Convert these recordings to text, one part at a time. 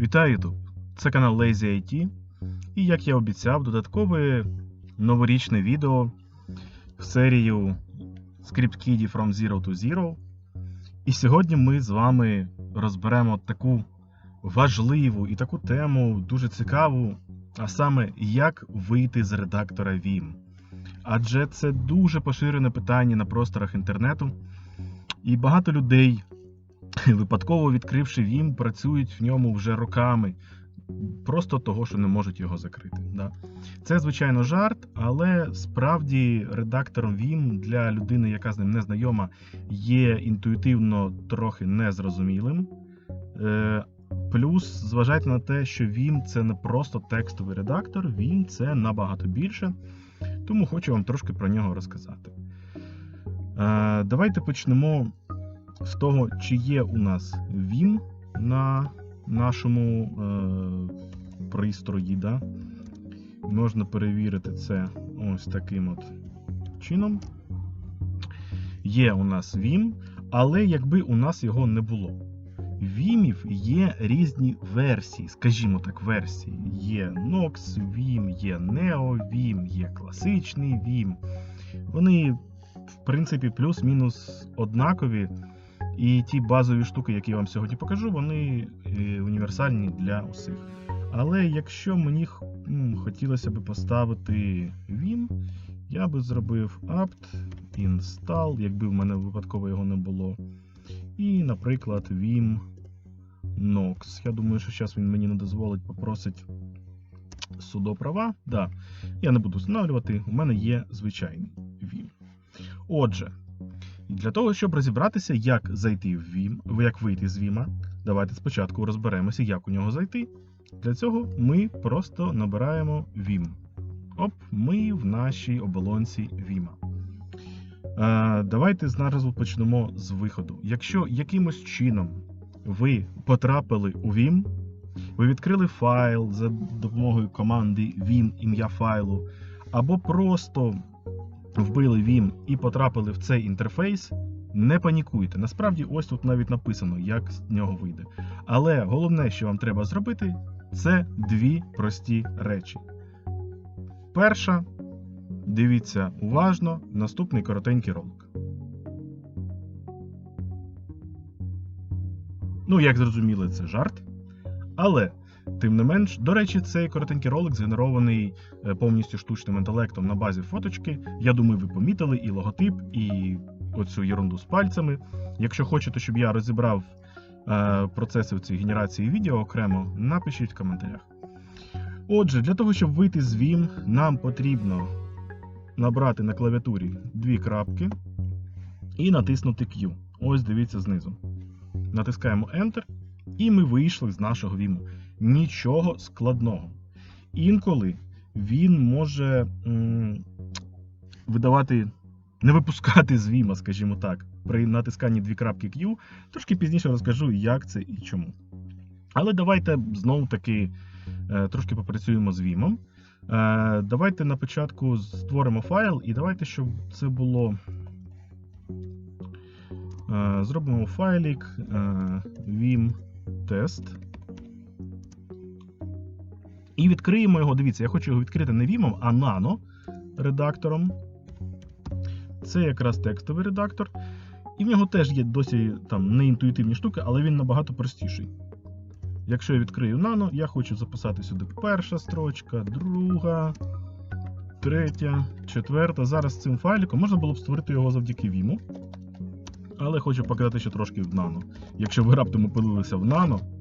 Вітаю YouTube! Це канал Lazy IT. І як я обіцяв, додаткове новорічне відео в серію Script Kiddie From Zero to Zero. І сьогодні ми з вами розберемо таку важливу і таку тему, дуже цікаву, а саме, як вийти з редактора Vim. Адже це дуже поширене питання на просторах інтернету, і багато людей випадково відкривши Vim, працюють в ньому вже роками, просто того, що не можуть його закрити. Да. Це, звичайно, жарт, але справді редактором Vim для людини, яка з ним не знайома, є інтуїтивно трохи незрозумілим. Е, Плюс зважайте на те, що Vim це не просто текстовий редактор, Vim це набагато більше. Тому хочу вам трошки про нього розказати. Е, Давайте почнемо з того, чи є у нас Vim на нашому е, пристрої. Да? Можна перевірити це ось таким от чином. Є у нас Vim, але якби у нас його не було. Вімів є різні версії, скажімо так, версії. Є Nox Vim, є Neo Vim, є класичний Vim. Вони, в принципі, плюс-мінус однакові. І ті базові штуки, які я вам сьогодні покажу, вони е, універсальні для усіх. Але якщо мені х- хотілося б поставити Vim, я би зробив apt install, якби в мене випадково його не було. І, наприклад, Vim Nox. Я думаю, що зараз він мені не дозволить попросить судо права. Да. Я не буду встановлювати, у мене є звичайний Vim. Отже, для того, щоб розібратися, як зайти в Vim, як вийти з Vim, давайте спочатку розберемося, як у нього зайти. Для цього ми просто набираємо Vim. Оп, ми в нашій оболонці Vim. Е, Давайте зараз почнемо з виходу. Якщо якимось чином ви потрапили у Vim, ви відкрили файл за допомогою команди Vim ім'я файлу, або просто вбили Vim і потрапили в цей інтерфейс, не панікуйте. Насправді, ось тут навіть написано, як з нього вийде. Але головне, що вам треба зробити, це дві прості речі. Перша, дивіться уважно, наступний коротенький ролик. Ну, як зрозуміли, це жарт. Але, тим не менш, до речі, цей коротенький ролик згенерований е, повністю штучним інтелектом на базі фоточки. Я думаю, ви помітили і логотип, і оцю ерунду з пальцями. Якщо хочете, щоб я розібрав е, процеси в цій генерації відео окремо, напишіть в коментарях. Отже, для того, щоб вийти з Vim, нам потрібно набрати на клавіатурі дві крапки і натиснути Q. Ось дивіться знизу. Натискаємо Enter, і ми вийшли з нашого Vim. Нічого складного. Інколи він може видавати, не випускати з Vim, скажімо так, при натисканні дві крапки Q. Трошки пізніше розкажу, як це і чому. Але давайте знову таки е, трошки попрацюємо з Vim. Е, Давайте на початку створимо файл, і давайте, щоб це було. Е, Зробимо файлик е, vim test. І відкриємо його. Дивіться, я хочу його відкрити не Vim, а Nano редактором. Це якраз текстовий редактор. І в нього теж є досі там неінтуїтивні штуки, але він набагато простіший. Якщо я відкрию Nano, я хочу записати сюди перша строчка, друга, третя, четверта. Зараз цим файликом можна було б створити його завдяки Vim. Але хочу показати ще трошки в Nano. Якщо ви раптом опилилися в Nano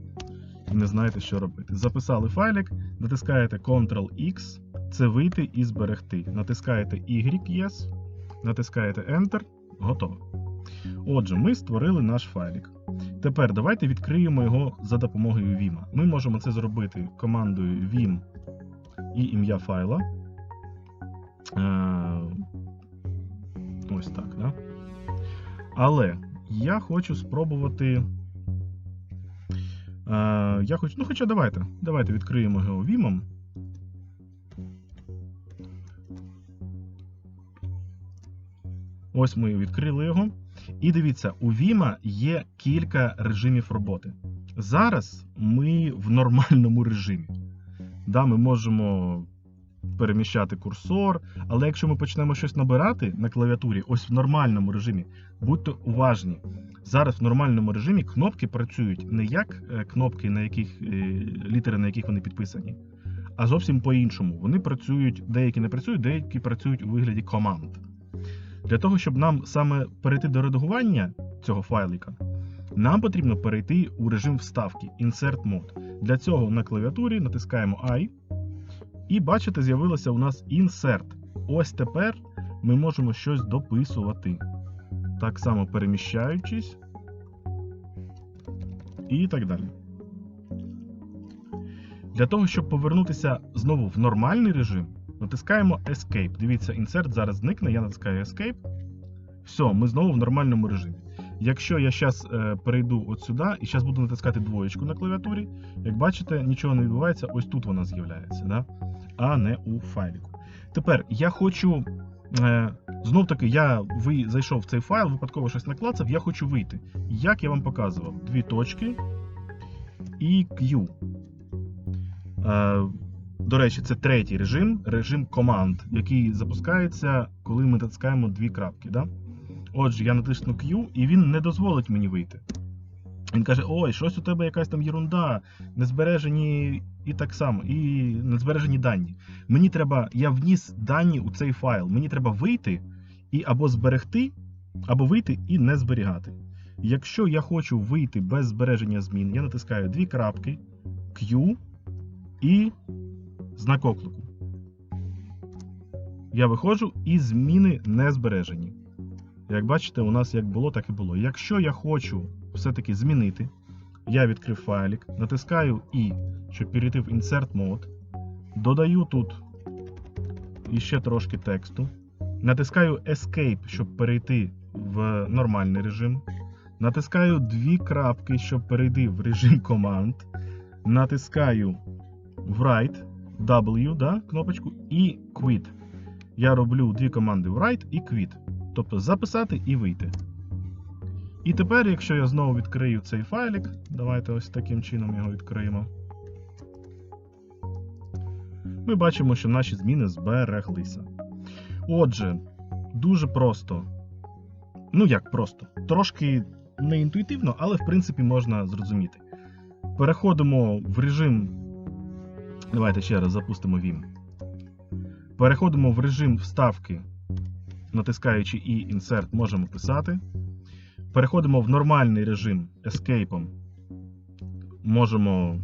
і не знаєте, що робити. Записали файлик, натискаєте Ctrl-X, це вийти і зберегти. Натискаєте Y, Yes, натискаєте Enter, готово. Отже, ми створили наш файлик. Тепер давайте відкриємо його за допомогою Vim. Ми можемо це зробити командою Vim і ім'я файла. Е, Ось так, да? Але я хочу спробувати. Е, я хочу, ну, хоча давайте. Давайте відкриємо Vim. Ось ми відкрили його. І дивіться, у Віма є кілька режимів роботи. Зараз ми в нормальному режимі. Да, ми можемо переміщати курсор, але якщо ми почнемо щось набирати на клавіатурі, ось в нормальному режимі, будьте уважні. Зараз в нормальному режимі кнопки працюють не як е, кнопки, на яких е, літери, на яких вони підписані, а зовсім по-іншому. Вони працюють, деякі не працюють, деякі працюють у вигляді команд. Для того, щоб нам саме перейти до редагування цього файлика, нам потрібно перейти у режим вставки Insert Mode. Для цього на клавіатурі натискаємо I. І бачите, з'явилося у нас Insert. Ось тепер ми можемо щось дописувати. Так само переміщаючись. І так далі. Для того, щоб повернутися знову в нормальний режим, натискаємо Escape. Дивіться, Insert зараз зникне, я натискаю Escape. Все, ми знову в нормальному режимі. Якщо я зараз е, перейду от сюди і зараз буду натискати двоєчку на клавіатурі, як бачите, нічого не відбувається, ось тут вона з'являється, да? а не у файліку. Тепер я хочу. Е, знов таки, я ви, зайшов в цей файл, випадково щось наклацав, я хочу вийти. Як я вам показував, дві точки і Q. Е, до речі, це третій режим, режим команд, який запускається, коли ми натискаємо дві крапки. Да? Отже, я натисну Q, і він не дозволить мені вийти. Він каже: Ой, щось у тебе якась там єрунда, незбережені і так само, і незбережені дані. Мені треба, я вніс дані у цей файл. Мені треба вийти і або зберегти, або вийти і не зберігати. Якщо я хочу вийти без збереження змін, я натискаю дві крапки, Q і знак оклику. Я виходжу і зміни не збережені. Як бачите, у нас як було, так і було. Якщо я хочу все-таки змінити, я відкрив файлик, натискаю І, щоб перейти в Insert Mode, додаю тут іще трошки тексту, натискаю Escape, щоб перейти в нормальний режим. Натискаю дві крапки, щоб перейти в режим команд. Натискаю Write W, да, кнопочку, і Quit. Я роблю дві команди Write і Quit. Тобто записати і вийти. І тепер, якщо я знову відкрию цей файлик, давайте ось таким чином його відкриємо. Ми бачимо, що наші зміни збереглися. Отже, дуже просто. Ну як просто? Трошки не інтуїтивно, але в принципі можна зрозуміти. Переходимо в режим. Давайте ще раз запустимо Vim. Переходимо в режим вставки натискаючи і Insert, можемо писати. Переходимо в нормальний режим Escape. Можемо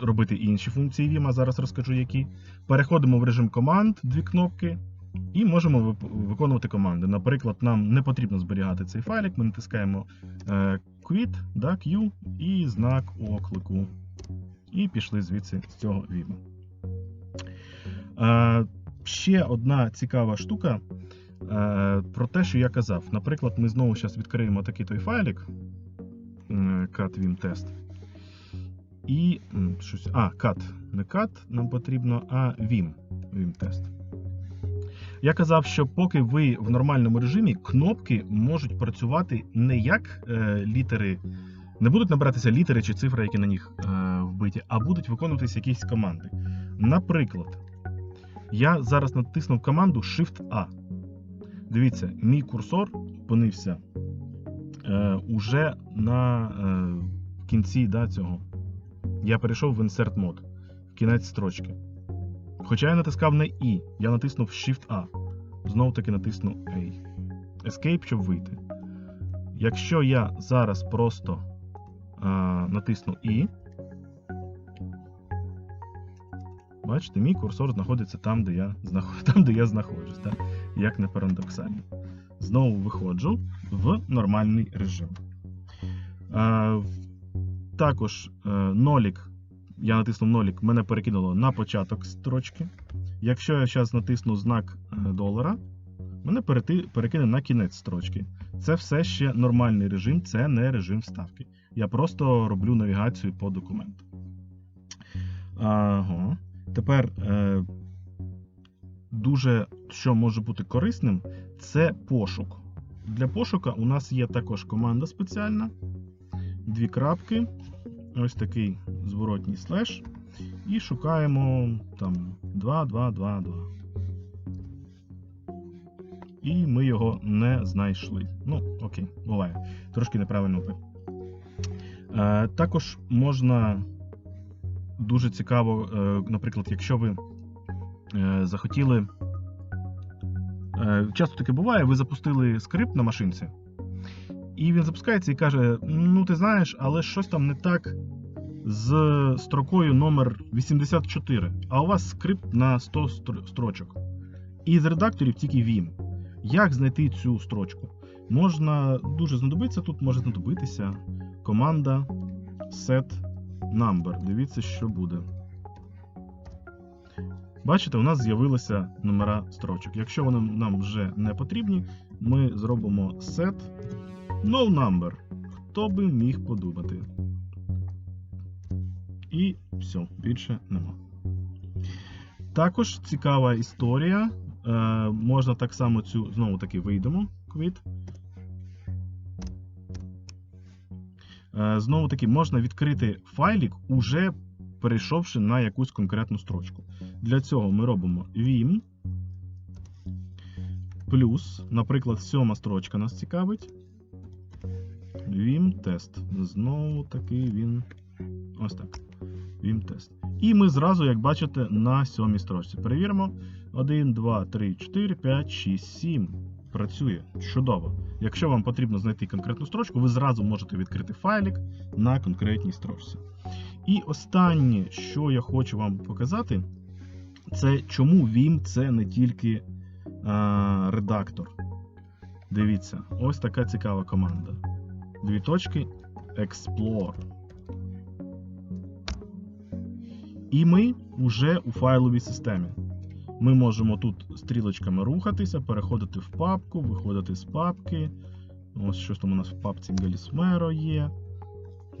робити інші функції Vim, а зараз розкажу які. Переходимо в режим команд, дві кнопки, і можемо виконувати команди. Наприклад, нам не потрібно зберігати цей файлик, ми натискаємо Quit, да, Q і знак оклику. І пішли звідси з цього Vim. Ще одна цікава штука. Про те, що я казав. Наприклад, ми знову зараз відкриємо такий той файлик cat test. І щось. А, cat. Не cat нам потрібно, а vim. vim test. Я казав, що поки ви в нормальному режимі, кнопки можуть працювати не як е, літери, не будуть набиратися літери чи цифри, які на них е, вбиті, а будуть виконуватися якісь команди. Наприклад, я зараз натиснув команду Shift-A. Дивіться, мій курсор опинився е, уже на е, кінці да, цього. Я перейшов в Insert Mode, в кінець строчки. Хоча я натискав не І, я натиснув Shift-A. Знову таки натисну A. Escape, щоб вийти. Якщо я зараз просто е, натисну І, бачите, мій курсор знаходиться там, де я там, де я знаходжусь. Так? Як не парадоксально. Знову виходжу в нормальний режим. А, також е, нолік, я натиснув нолік, мене перекинуло на початок строчки. Якщо я зараз натисну знак е, долара, мене перекине на кінець строчки. Це все ще нормальний режим, це не режим вставки. Я просто роблю навігацію по документу. Ага. Тепер е, дуже що може бути корисним, це пошук. Для пошука у нас є також команда спеціальна. Дві крапки. ось такий зворотній слеш і шукаємо там 2, 2, 2, 2. І ми його не знайшли. Ну, окей, буває. Трошки неправильно вбив. Е, також можна дуже цікаво, е, наприклад, якщо ви е, захотіли. Е, часто таке буває, ви запустили скрипт на машинці, і він запускається і каже: Ну, ти знаєш, але щось там не так з строкою номер 84, а у вас скрипт на 100 строчок. І з редакторів тільки Vim. Як знайти цю строчку? Можна дуже знадобиться, тут може знадобитися команда set number. Дивіться, що буде. Бачите, у нас з'явилися номера строчок. Якщо вони нам вже не потрібні, ми зробимо set no number. Хто би міг подумати? І все, більше нема. Також цікава історія. Е, можна так само цю знову таки вийдемо. Quit. Е, знову таки, можна відкрити файлік, уже перейшовши на якусь конкретну строчку. Для цього ми робимо vim плюс, наприклад, сьома строчка нас цікавить. Vim тест. Знову таки він. Ось так. Vim тест. І ми зразу, як бачите, на сьомій строчці. Перевіримо. 1, 2, 3, 4, 5, 6, 7. Працює. Чудово. Якщо вам потрібно знайти конкретну строчку, ви зразу можете відкрити файлик на конкретній строчці. І останнє, що я хочу вам показати, це чому Vim це не тільки а, редактор. Дивіться, ось така цікава команда. Дві точки Explore. І ми вже у файловій системі. Ми можемо тут стрілочками рухатися, переходити в папку, виходити з папки. Ось щось там у нас в папці Gelismero є.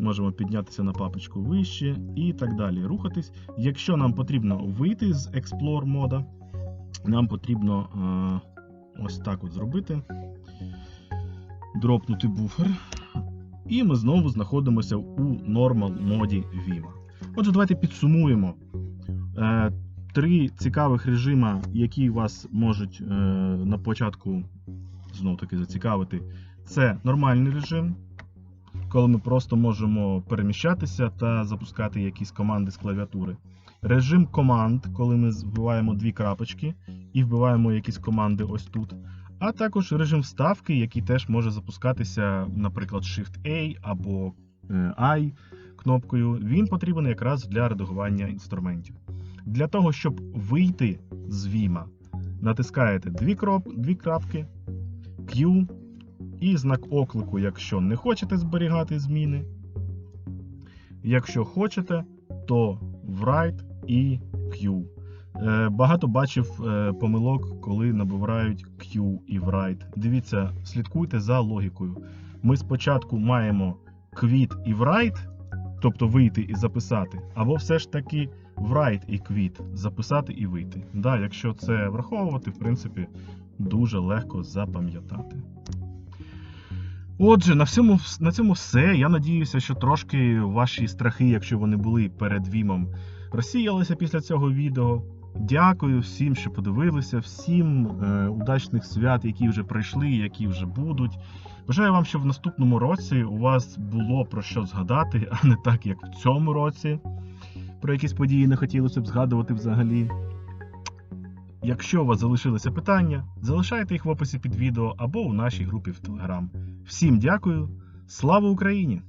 Можемо піднятися на папочку вище і так далі. Рухатись. Якщо нам потрібно вийти з Explore мода, нам потрібно е, ось так от зробити. Дропнути буфер. І ми знову знаходимося у Normal моді Vim. Отже, давайте підсумуємо. Е, Три цікавих режима, які вас можуть е, на початку знов таки зацікавити. Це нормальний режим, коли ми просто можемо переміщатися та запускати якісь команди з клавіатури. Режим команд, коли ми вбиваємо дві крапочки і вбиваємо якісь команди ось тут. А також режим вставки, який теж може запускатися, наприклад, Shift-A або е, I кнопкою. Він потрібен якраз для редагування інструментів. Для того, щоб вийти з Vim, натискаєте дві, кроп, дві крапки, Q і знак оклику, якщо не хочете зберігати зміни. Якщо хочете, то write і Q. Е, Багато бачив е, помилок, коли набирають Q і write. Дивіться, слідкуйте за логікою. Ми спочатку маємо quit і write, тобто вийти і записати, або все ж таки write і quit, записати і вийти. Да, якщо це враховувати, в принципі, дуже легко запам'ятати. Отже, на, всьому, на цьому все. Я надіюся, що трошки ваші страхи, якщо вони були перед Вімом, розсіялися після цього відео. Дякую всім, що подивилися, всім е, удачних свят, які вже пройшли, які вже будуть. Бажаю вам, щоб в наступному році у вас було про що згадати, а не так, як в цьому році. Про якісь події не хотілося б згадувати взагалі. Якщо у вас залишилися питання, залишайте їх в описі під відео або у нашій групі в Telegram. Всім дякую! Слава Україні!